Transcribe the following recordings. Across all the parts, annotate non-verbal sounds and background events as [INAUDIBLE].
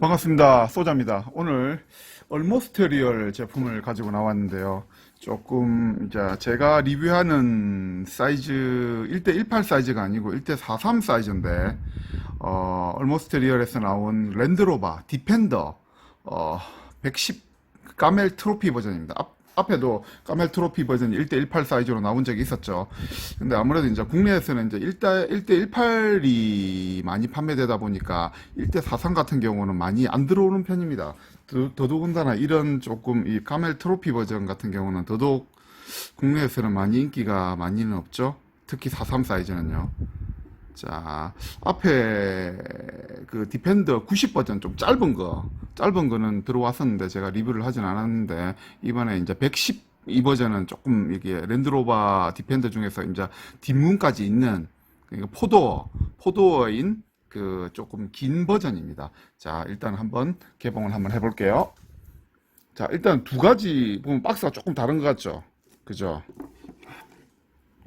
반갑습니다. 소자입니다. 오늘 얼모스트 리얼 제품을 가지고 나왔는데요. 조금 이제 제가 리뷰하는 사이즈 1대18 사이즈가 아니고 1대43 사이즈인데 어, 얼모스트 리얼에서 나온 랜드로버 디펜더 어, 110 까멜 트로피 버전입니다. 앞, 앞에도 까멜 트로피 버전 1대18 사이즈로 나온 적이 있었죠. 근데 아무래도 이제 국내에서는 이제 1대, 1대18이 많이 판매되다 보니까 1대43 같은 경우는 많이 안 들어오는 편입니다. 더, 더더군다나 이런 조금 이 까멜 트로피 버전 같은 경우는 더더욱 국내에서는 많이 인기가 많이는 없죠. 특히 43 사이즈는요. 자, 앞에 그 디펜더 90 버전 좀 짧은 거, 짧은 거는 들어왔었는데 제가 리뷰를 하진 않았는데 이번에 이제 110 이 버전은 조금 이게 랜드로버 디펜더 중에서 이제 뒷문까지 있는 포도어, 포도어인 그 조금 긴 버전입니다. 자, 일단 한번 개봉을 한번 해볼게요. 자, 일단 두 가지 보면 박스가 조금 다른 것 같죠? 그죠?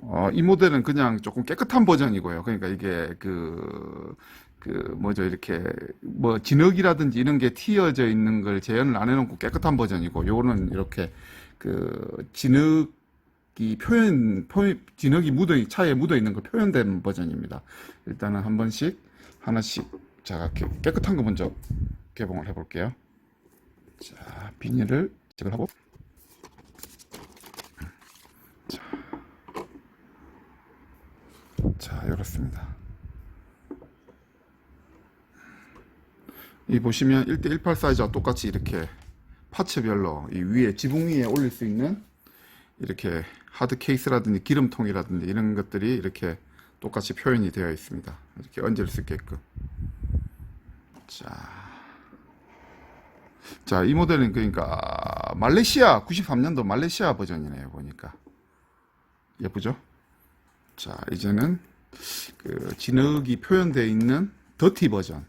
어, 이 모델은 그냥 조금 깨끗한 버전이고요. 그러니까 이게 그, 그, 뭐죠, 이렇게, 뭐, 진흙이라든지 이런 게 튀어져 있는 걸 재현을 안 해놓고 깨끗한 버전이고, 요거는 이렇게, 그, 진흙이 표현, 표현, 진흙이 묻어, 차에 묻어 있는 거 표현된 버전입니다. 일단은 한 번씩, 하나씩, 자, 깨- 깨끗한 거 먼저 개봉을 해볼게요. 자, 비닐을 제거를 하고, 자, 이렇습니다. 이 보시면 1대18 사이즈와 똑같이 이렇게 파츠별로 이 위에 지붕 위에 올릴 수 있는 이렇게 하드 케이스라든지 기름통이라든지 이런 것들이 이렇게 똑같이 표현이 되어 있습니다. 이렇게 얹을 수 있게끔. 자. 자, 이 모델은 그러니까 말레이시아 93년도 말레이시아 버전이네요, 보니까. 예쁘죠? 자, 이제는 그 진흙이 표현되어 있는 더티 버전.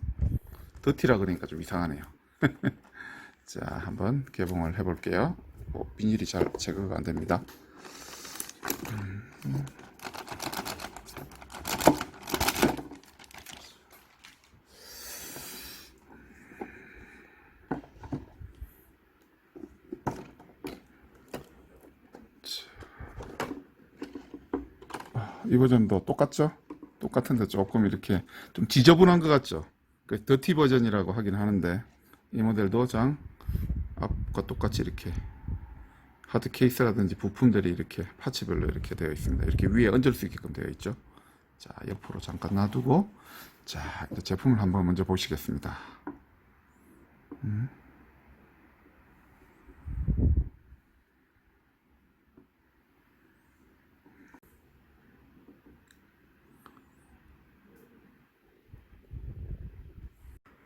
더티라 그러니까 좀 이상하네요. [LAUGHS] 자, 한번 개봉을 해볼게요. 어, 비닐이 잘 제거가 안 됩니다. 음. 이 버전도 똑같죠? 똑같은데 조금 이렇게 좀 지저분한 것 같죠? 그 더티 버전이라고 하긴 하는데 이 모델도 장 앞과 똑같이 이렇게 하드 케이스라든지 부품들이 이렇게 파츠별로 이렇게 되어 있습니다. 이렇게 위에 얹을 수 있게끔 되어 있죠. 자, 옆으로 잠깐 놔두고 자, 제품을 한번 먼저 보시겠습니다. 음.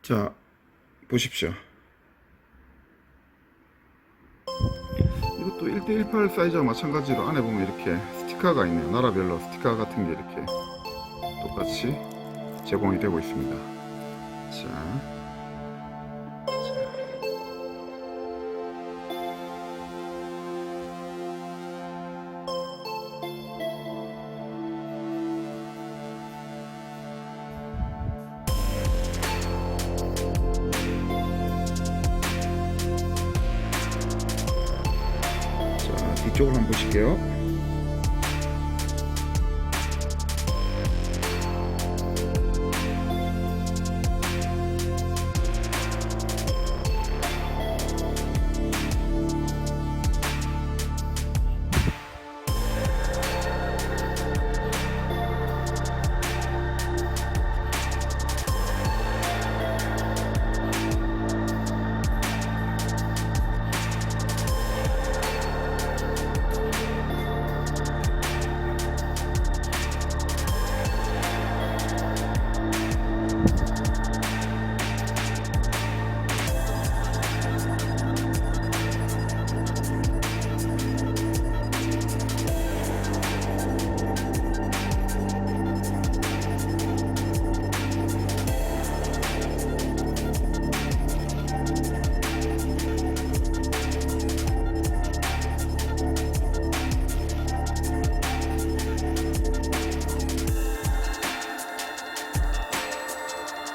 자, 보십시오. 이것도 1대18 사이즈와 마찬가지로 안에 보면 이렇게 스티커가 있네요. 나라별로 스티커 같은 게 이렇게 똑같이 제공이 되고 있습니다. 자. 자, 뒤쪽을 한번 보실게요.